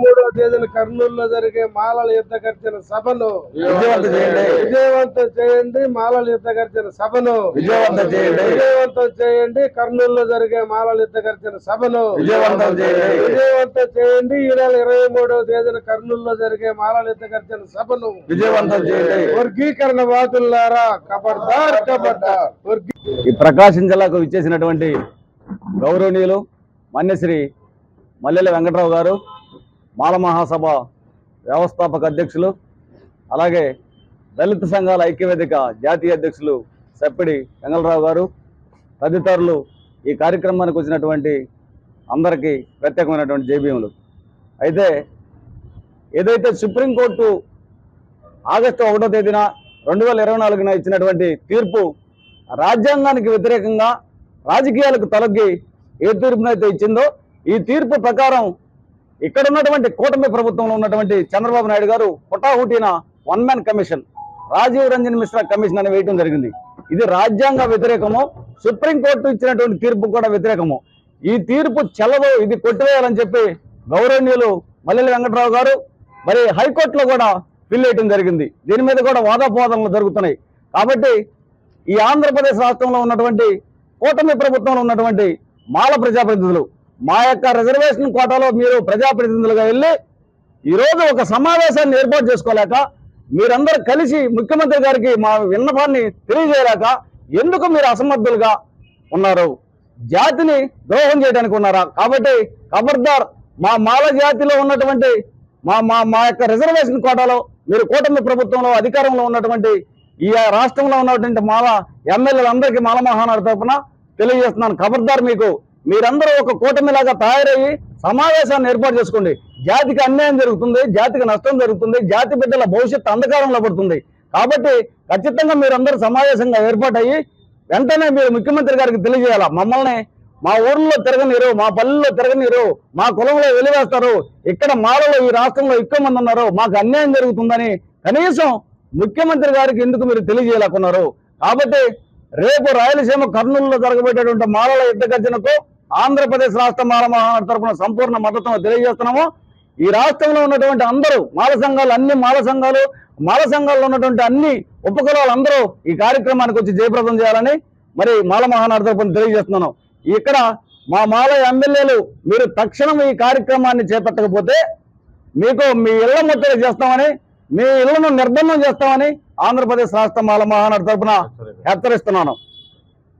మూడవ తేదీన కర్నూలులో జరిగే మాలల యుద్ధ గర్జన సభను విజయవంతం చేయండి. విజయవంతం చేయండి మాలల యుద్ధ గర్జన సభను విజయవంతం చేయండి. విజయవంతం చేయండి కర్నూలులో జరిగే మాలల యుద్ధ గర్జన సభను విజయవంతం చేయండి. విజయవంతం చేయండి ఈ నెల ఇరవై మూడవ తేదీన కర్నూలులో జరిగే మాలల యుద్ధ గర్జన సభను విజయవంతం చేయండి వర్గీకరణ వాదులారా కబర్దార్ కబర్దార్ వర్గీ ఈ ప్రకాశం జిల్లాకు ఇచ్చేసినటువంటి గౌరవనీయులు మన్యశ్రీ మల్లెల వెంకట్రావు గారు మాల మహాసభ వ్యవస్థాపక అధ్యక్షులు అలాగే దళిత సంఘాల ఐక్యవేదిక జాతీయ అధ్యక్షులు సెప్పిడి వెంగళరావు గారు తదితరులు ఈ కార్యక్రమానికి వచ్చినటువంటి అందరికీ ప్రత్యేకమైనటువంటి జేబీఎంలు అయితే ఏదైతే సుప్రీంకోర్టు ఆగస్టు ఒకటో తేదీన రెండు వేల ఇరవై నాలుగున ఇచ్చినటువంటి తీర్పు రాజ్యాంగానికి వ్యతిరేకంగా రాజకీయాలకు తొలగి ఏ తీర్పునైతే ఇచ్చిందో ఈ తీర్పు ప్రకారం ఇక్కడ ఉన్నటువంటి కూటమి ప్రభుత్వంలో ఉన్నటువంటి చంద్రబాబు నాయుడు గారు హుటాహుటిన one man commission Rajiv Ranjan Mishra commission అని వేయటం జరిగింది. ఇది రాజ్యాంగ వ్యతిరేకము సుప్రీంకోర్టు ఇచ్చినటువంటి తీర్పు కూడా వ్యతిరేకము. ఈ తీర్పు చెల్లదు ఇది కొట్టివేయాలని చెప్పి గౌరవనీయులు మల్లెల వెంకటరావు గారు మరి హైకోర్టులో కూడా బిల్ వేయటం జరిగింది. దీని మీద కూడా వాదోపవాదనలు జరుగుతున్నాయి. కాబట్టి ఈ ఆంధ్రప్రదేశ్ రాష్ట్రంలో ఉన్నటువంటి కూటమి ప్రభుత్వంలో ఉన్నటువంటి మాల ప్రజాప్రతినిధులు మా యొక్క రిజర్వేషన్ కోటాలో మీరు ప్రజాప్రతినిధులుగా వెళ్ళి ఈరోజు ఒక సమావేశాన్ని ఏర్పాటు చేసుకోలేక మీరందరూ కలిసి ముఖ్యమంత్రి గారికి మా విన్నపాన్ని తెలియజేయలేక ఎందుకు మీరు అసమర్థులుగా ఉన్నారు? జాతిని ద్రోహం చేయడానికి ఉన్నారా? కాబట్టి ఖబర్దార్ మా మాల జాతిలో ఉన్నటువంటి మా మా మా యొక్క రిజర్వేషన్ కోటాలో మీరు కూటమి ప్రభుత్వంలో అధికారంలో ఉన్నటువంటి ఈ రాష్ట్రంలో ఉన్నటువంటి మాల ఎమ్మెల్యేలందరికీ మాల మహానాడు తరఫున తెలియజేస్తున్నాను. ఖబర్దార్ మీకు మీరందరూ ఒక కూటమిలాగా తయారయ్యి సమావేశాన్ని ఏర్పాటు చేసుకోండి. జాతికి అన్యాయం జరుగుతుంది జాతికి నష్టం జరుగుతుంది జాతి బిడ్డల భవిష్యత్తు అంధకారంలో పడుతుంది. కాబట్టి ఖచ్చితంగా మీరందరూ సమావేశంగా ఏర్పాటయ్యి వెంటనే మీరు ముఖ్యమంత్రి గారికి తెలియజేయాల? మమ్మల్ని మా ఊర్లో తిరగనీరు మా పల్లెల్లో తిరగనీరు మా కులంలో వెలివేస్తారు ఇక్కడ మాలలో ఈ రాష్ట్రంలో ఎక్కువ మంది ఉన్నారు మాకు అన్యాయం జరుగుతుందని కనీసం ముఖ్యమంత్రి గారికి ఎందుకు మీరు తెలియజేయాలనుకున్నారు కాబట్టి రేపు రాయలసీమ కర్నూలులో జరగబోయేటటువంటి మాలల యుద్ధ గర్జనకు ఆంధ్రప్రదేశ్ రాష్ట్ర మాల తరఫున సంపూర్ణ మద్దతును తెలియజేస్తున్నాము. ఈ రాష్ట్రంలో ఉన్నటువంటి అందరూ మాల సంఘాలు అన్ని మాల సంఘాలు మాల సంఘాల్లో ఉన్నటువంటి అన్ని ఉపకులాలు అందరూ ఈ కార్యక్రమానికి వచ్చి జయప్రదం చేయాలని మరి మాల మహానాడు తరపున తెలియజేస్తున్నాను. ఇక్కడ మా మాల ఎమ్మెల్యేలు మీరు తక్షణం ఈ కార్యక్రమాన్ని చేపట్టకపోతే మీకు మీ ఇళ్ళ ముట్టడి చేస్తామని మీ ఇళ్ళను నిర్బంధం చేస్తామని ఆంధ్రప్రదేశ్ రాష్ట్ర మాల మహానాడు తరఫున హెచ్చరిస్తున్నాను.